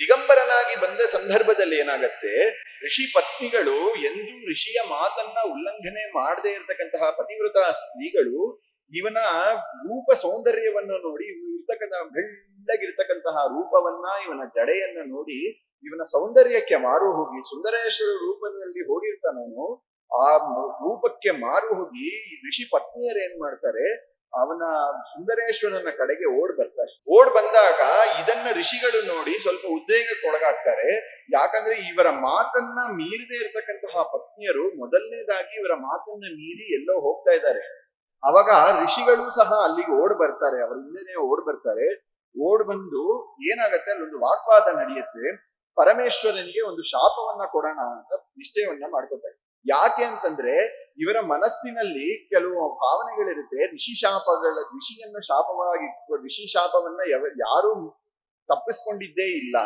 ದಿಗಂಬರನಾಗಿ ಬಂದ ಸಂದರ್ಭದಲ್ಲಿ ಏನಾಗತ್ತೆ? ಋಷಿ ಪತ್ನಿಗಳು ಎಂದು ಋಷಿಯ ಮಾತನ್ನ ಉಲ್ಲಂಘನೆ ಮಾಡದೇ ಇರತಕ್ಕಂತಹ ಪತಿವ್ರತ ಸ್ತ್ರೀಗಳು ಇವನ ರೂಪ ಸೌಂದರ್ಯವನ್ನು ನೋಡಿ ಇರ್ತಕ್ಕಂಥ ಬೆಳ್ಳಗಿರ್ತಕ್ಕಂತಹ ರೂಪವನ್ನ, ಇವನ ಜಡೆಯನ್ನ ನೋಡಿ, ಇವನ ಸೌಂದರ್ಯಕ್ಕೆ ಮಾರು ಹೋಗಿ, ಸುಂದರೇಶ್ವರ ರೂಪದಲ್ಲಿ ಹೋಗಿರ್ತಾನು ಆ ರೂಪಕ್ಕೆ ಮಾರು ಹೋಗಿ ಋಷಿ ಪತ್ನಿಯರು ಏನ್ ಮಾಡ್ತಾರೆ? ಅವನ ಸುಂದರೇಶ್ವರನ ಕಡೆಗೆ ಓಡ್ ಬರ್ತಾರೆ. ಓಡ್ ಬಂದಾಗ ಇದನ್ನ ಋಷಿಗಳು ನೋಡಿ ಸ್ವಲ್ಪ ಉದ್ವೇಗಕ್ಕೊಳಗಾಗ್ತಾರೆ. ಯಾಕಂದ್ರೆ ಇವರ ಮಾತನ್ನ ಮೀರದೆ ಇರತಕ್ಕಂತಹ ಪತ್ನಿಯರು ಮೊದಲನೇದಾಗಿ ಇವರ ಮಾತನ್ನ ಮೀರಿ ಎಲ್ಲೋ ಹೋಗ್ತಾ ಇದ್ದಾರೆ. ಅವಾಗ ಋಷಿಗಳು ಸಹ ಅಲ್ಲಿಗೆ ಓಡ್ ಬರ್ತಾರೆ. ಅವರ ಹಿಂದೆನೆ ಓಡ್ ಬರ್ತಾರೆ. ಓಡ್ ಬಂದು ಏನಾಗತ್ತೆ? ಅಲ್ಲೊಂದು ವಾಗ್ವಾದ ನಡೆಯುತ್ತೆ. ಪರಮೇಶ್ವರನಿಗೆ ಒಂದು ಶಾಪವನ್ನ ಕೊಡೋಣ ಅಂತ ನಿಶ್ಚಯವನ್ನ ಮಾಡ್ಕೊತಾರೆ. ಯಾಕೆ ಅಂತಂದ್ರೆ ಇವರ ಮನಸ್ಸಿನಲ್ಲಿ ಕೆಲವು ಭಾವನೆಗಳಿರುತ್ತೆ. ಋಷಿ ಶಾಪಗಳ, ಋಷಿಯನ್ನ ಶಾಪವಾಗಿ ಋಷಿ ಶಾಪವನ್ನ ಯಾರು ತಪ್ಪಿಸ್ಕೊಂಡಿದ್ದೇ ಇಲ್ಲ